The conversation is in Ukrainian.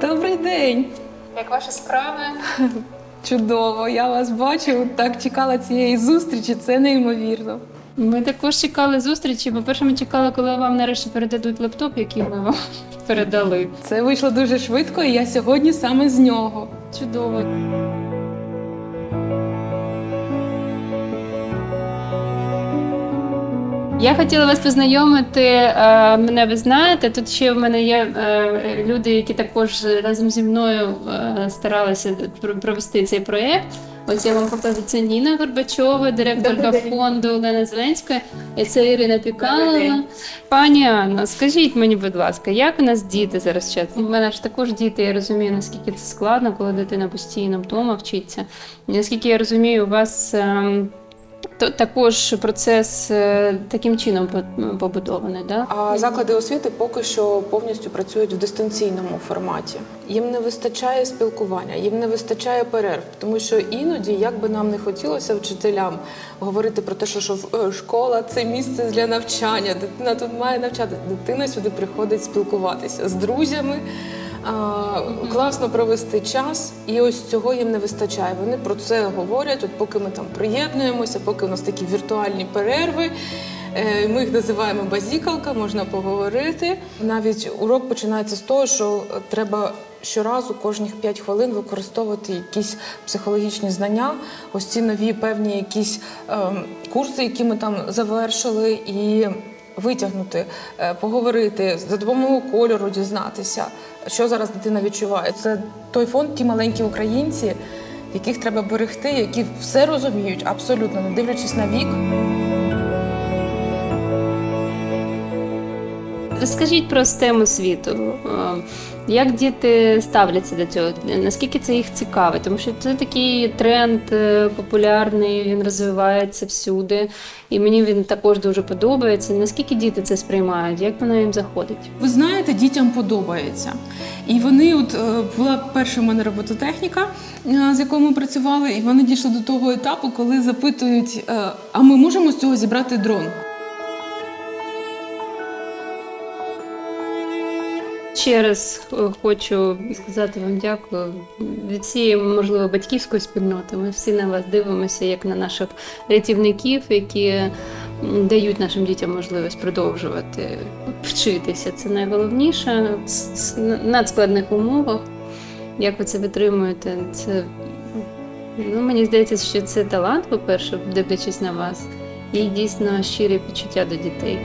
Добрий день! Як ваші справи? Чудово! Я вас бачу. Так чекала цієї зустрічі. Це неймовірно. Ми також чекали зустрічі. бо перше ми чекали, коли вам нарешті передадуть лептоп, який ми вам передали. Це вийшло дуже швидко, і я сьогодні саме з нього. Чудово. Я хотіла вас познайомити. е, Мене ви знаєте. Тут ще в мене є е, люди, які також разом зі мною е, старалися провести цей проєкт. Ось я вам покажу. Це Ніна Горбачова, директорка фонду Олена Зеленська. І це Ірина Пікалова. Пані Анна, скажіть мені, будь ласка, як у нас діти зараз вчаться? У мене ж також діти, я розумію, наскільки це складно, коли дитина постійно вдома вчиться. Наскільки я розумію, у вас то, також процес е, таким чином по- побудований, да? А заклади освіти поки що повністю працюють в дистанційному форматі. Їм не вистачає спілкування, їм не вистачає перерв, тому що іноді, як би нам не хотілося вчителям говорити про те, що, що е, школа це місце для навчання, дитина тут має навчати. Дитина сюди приходить спілкуватися з друзями. Класно провести час, і ось цього їм не вистачає. Вони про це говорять. От поки ми там приєднуємося, поки у нас такі віртуальні перерви. Е, Ми їх називаємо базікалка, можна поговорити. Навіть урок починається з того, що треба щоразу кожних 5 хвилин використовувати якісь психологічні знання, ось ці нові певні якісь ем, курси, які ми там завершили, і витягнути, е, поговорити за допомогою кольору, дізнатися, що зараз дитина відчуває. Це той фонд, ті маленькі українці, яких треба берегти, які все розуміють абсолютно, не дивлячись на вік. Розкажіть про STEM освіту. Як діти ставляться до цього? Наскільки це їх цікавить? Тому що це такий тренд е, популярний, він розвивається всюди. І мені він також дуже подобається. Наскільки діти це сприймають? Як воно їм заходить? Ви знаєте, дітям подобається. І вони, от е, була перша в мене робототехніка, е, з якою ми працювали, і вони дійшли до того етапу, коли запитують: а ми можемо з цього зібрати дрон? Ще раз е, хочу сказати вам дякую від всієї, можливо, батьківської спільноти. Ми всі на вас дивимося як на наших рятівників, які дають нашим дітям можливість продовжувати вчитися. Це найголовніше в надскладних умовах. Як ви це витримуєте? Це ну, мені здається, що це талант, по-перше, дивлячись на вас, і дійсно щирі почуття до дітей.